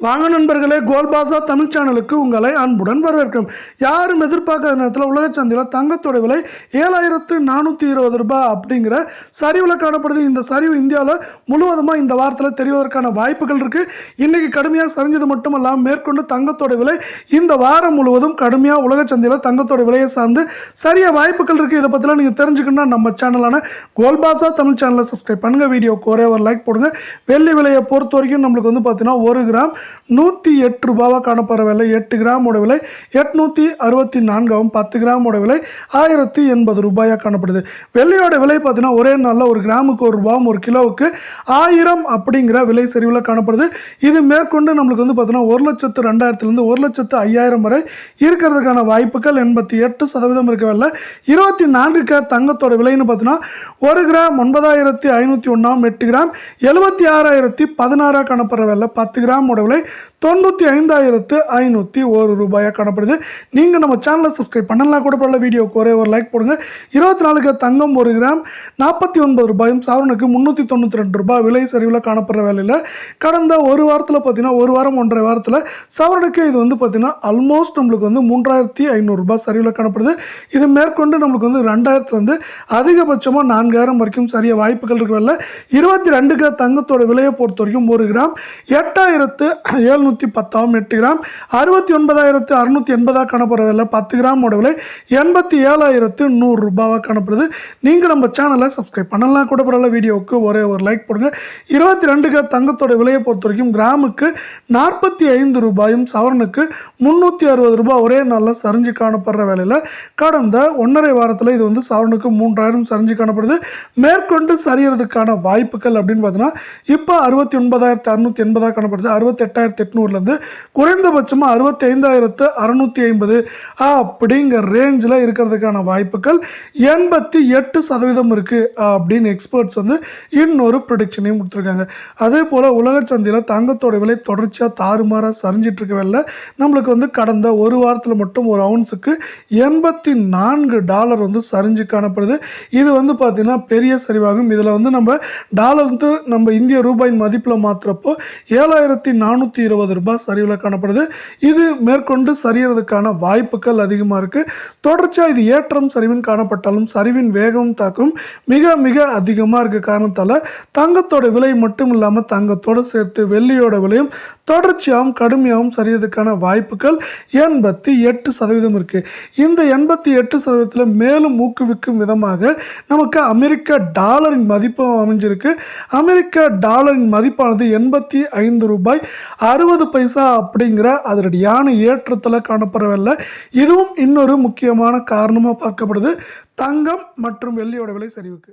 வாங்க நண்பர்களே கோல்பாசா தமிழ் சேனலுக்கு உங்களை அன்புடன் வரவேற்கும். யாரும் எதிர்பார்க்காத நேரத்தில் உலக சந்தையில் தங்கத்தோட விலை ஏழாயிரத்து நானூற்றி இருபது ரூபாய் அப்படிங்கிற சரிவில் காணப்படுது. இந்த சரிவு இந்தியாவில் முழுவதுமாக இந்த வாரத்தில் தெரிவதற்கான வாய்ப்புகள் இருக்குது இன்றைக்கி கடுமையாக சரிஞ்சது மட்டும் இல்லாமல் மேற்கொண்டு தங்கத்தோட விலை இந்த வாரம் முழுவதும் கடுமையாக உலக சந்தையில் தங்கத்தோட விலையை சார்ந்து சரியாக வாய்ப்புகள் இருக்குது இதை பற்றிலாம் நீங்கள் தெரிஞ்சுக்கணும்னா நம்ம சேனலான கோல்பாசா தமிழ் சேனலை சப்ஸ்கிரைப் பண்ணுங்கள் வீடியோக்கு ஒரே ஒரு லைக் போடுங்க. வெள்ளி விலையை பொறுத்த வரைக்கும் நம்மளுக்கு வந்து பார்த்தீங்கன்னா ஒரு கிராம் நூற்றி எட்டு ரூபாவாக காணப்படுற விலை எட்டு கிராமோட விலை எட்நூற்றி அறுபத்தி நான்காகவும் பத்து கிராமோட விலை ஆயிரத்தி எண்பது ரூபாயாக காணப்படுது. வெள்ளியோட விலை பார்த்தீங்கன்னா ஒரே நாளில் ஒரு கிராமுக்கு ஒரு ரூபாவும் ஒரு கிலோவுக்கு ஆயிரம் அப்படிங்கிற விலை சரிவில் காணப்படுது. இது மேற்கொண்டு நம்மளுக்கு வந்து பார்த்தீங்கன்னா ஒரு லட்சத்து ரெண்டாயிரத்துலேருந்து ஒரு லட்சத்து ஐயாயிரம் வரை இருக்கிறதுக்கான வாய்ப்புகள் எண்பத்தி எட்டு சதவீதம் இருக்கவில்லை இருபத்தி நான்குக்கு தங்கத்தோட விலைன்னு பார்த்தீங்கன்னா ஒரு கிராம் ஒன்பதாயிரத்தி ஐநூற்றி ஒன்றாம் எட்டு கிராம் எழுபத்தி ஆறாயிரத்தி பதினாறாக காணப்படுற விலை பத்து கிராமோட விலை தொண்ணூற்றி ஐந்தாயிரத்து ஐநூற்றி ஒரு ரூபாயாக காணப்படுது. நீங்கள் நம்ம சேனலை சப்ஸ்கிரைப் பண்ணலாம் கூட பரவாயில்ல வீடியோக்கு ஒரே ஒரு லைக் போடுங்க. இருபத்தி நாலுக்கு தங்கம் ஒரு கிராம் நாற்பத்தி ஒன்பது ரூபாயும் சவரனுக்கு முந்நூற்றி தொண்ணூற்றி ரெண்டு ரூபாய் விலை சரிவில் காணப்படுற வேலையில். கடந்த ஒரு வாரத்தில் பார்த்தீங்கன்னா ஒரு வாரம் ஒன்றரை வாரத்தில் சவரனுக்கு இது வந்து பார்த்தீங்கன்னா ஆல்மோஸ்ட் நம்மளுக்கு வந்து மூன்றாயிரத்தி ஐநூறுரூபா சரிவில் காணப்படுது. இது மேற்கொண்டு நம்மளுக்கு வந்து ரெண்டாயிரத்துலேருந்து அதிகபட்சமாக நான்காயிரம் வரைக்கும் சரிய வாய்ப்புகள் இருக்கவில்லை இருபத்தி ரெண்டுக்கு தங்கத்தோட விலையை பொறுத்த வரைக்கும் ஒரு கிராம் எட்டாயிரத்து எழுநூற்றி பத்தாம் எட்டு கிராம் அறுபத்தி ஒன்பதாயிரத்து அறுநூற்றி எண்பதாக காணப்படுற விலை பத்து கிராமோட விலை எண்பத்தி ஏழாயிரத்து நூறு ரூபாவாக காணப்படுது. நீங்கள் நம்ம சேனலை சப்ஸ்கிரைப் பண்ணலாம் கூட பரவாயில்ல வீடியோவுக்கு ஒரே ஒரு லைக் போடுங்க. இருபத்தி ரெண்டு கிராம் தங்கத்தோட விலையை பொறுத்த வரைக்கும் கிராமுக்கு நாற்பத்தி ஐந்து ரூபாயும் சவரனுக்கு முந்நூற்றி அறுபது ரூபாய் ஒரே நாளில் சரிஞ்சு காணப்படுற வேலையில் கடந்த ஒன்றரை வாரத்தில் இது வந்து சவரனுக்கு மூன்றாயிரம் சரிஞ்சு காணப்படுது. மேற்கொண்டு சரியறதுக்கான வாய்ப்புகள் அப்படின்னு பார்த்தீங்கன்னா இப்போ அறுபத்தி ஒன்பதாயிரத்து அறுநூற்றி எண்பதாக காணப்படுது. எட்டாயிரத்தி எட்நூறுலேருந்து குறைந்தபட்சமாக அறுபத்தி ஐந்தாயிரத்து அறநூற்றி ஐம்பது அப்படிங்கிற ரேஞ்சில் இருக்கிறதுக்கான வாய்ப்புகள் எண்பத்தி எட்டு சதவீதம் இருக்குது அப்படின்னு எக்ஸ்பர்ட்ஸ் வந்து இன்னொரு ப்ரொடிக்ஷனையும் கொடுத்துருக்காங்க. அதே போல் உலக சந்தையில் தங்கத்தோட விலை தொடர்ச்சியாக தாறுமாறாக சரிஞ்சிட்டு இருக்கவில்லை நம்மளுக்கு வந்து கடந்த ஒரு வாரத்தில் மட்டும் ஒரு அவுன்ஸுக்கு எண்பத்தி நான்கு டாலர் வந்து சரிஞ்சு காணப்படுது. இது வந்து பார்த்திங்கன்னா பெரிய சரிவாகும். இதில் வந்து நம்ம டாலர் வந்து நம்ம இந்திய ரூபாயின் மதிப்பில் மாற்றுறப்போ ஏழாயிரத்தி நானூற்றி இருபது ரூபாய் சரிவில் காணப்படுது. இது மேற்கொண்டு சரியறதுக்கான வாய்ப்புகள் அதிகமாக இருக்குது தொடர்ச்சியாக இது ஏற்றம் சரிவின் காணப்பட்டாலும் சரிவின் வேகம் தாக்கும் மிக மிக அதிகமாக இருக்க காரணத்தால் தங்கத்தோட விலை மட்டும் இல்லாமல் தங்கத்தோடு சேர்த்து வெள்ளியோட விலையும் தொடர்ச்சியாகவும் கடுமையாகவும் சரியறதுக்கான வாய்ப்புகள் எண்பத்தி எட்டு சதவீதம் இருக்குது இந்த எண்பத்தி எட்டு சதவீதத்தில் மேலும் ஊக்குவிக்கும் விதமாக நமக்கு அமெரிக்க டாலரின் மதிப்பு அமைஞ்சிருக்கு. அமெரிக்க டாலரின் மதிப்பானது எண்பத்தி ஐந்து ரூபாய் அறுபது பைசா அப்படிங்கிற அதனுடையான ஏற்றத்தில் காணப்படவில்லை. இதுவும் இன்னொரு முக்கியமான காரணமாக பார்க்கப்படுது தங்கம் மற்றும் வெள்ளியோட விலை சரிவுக்கு.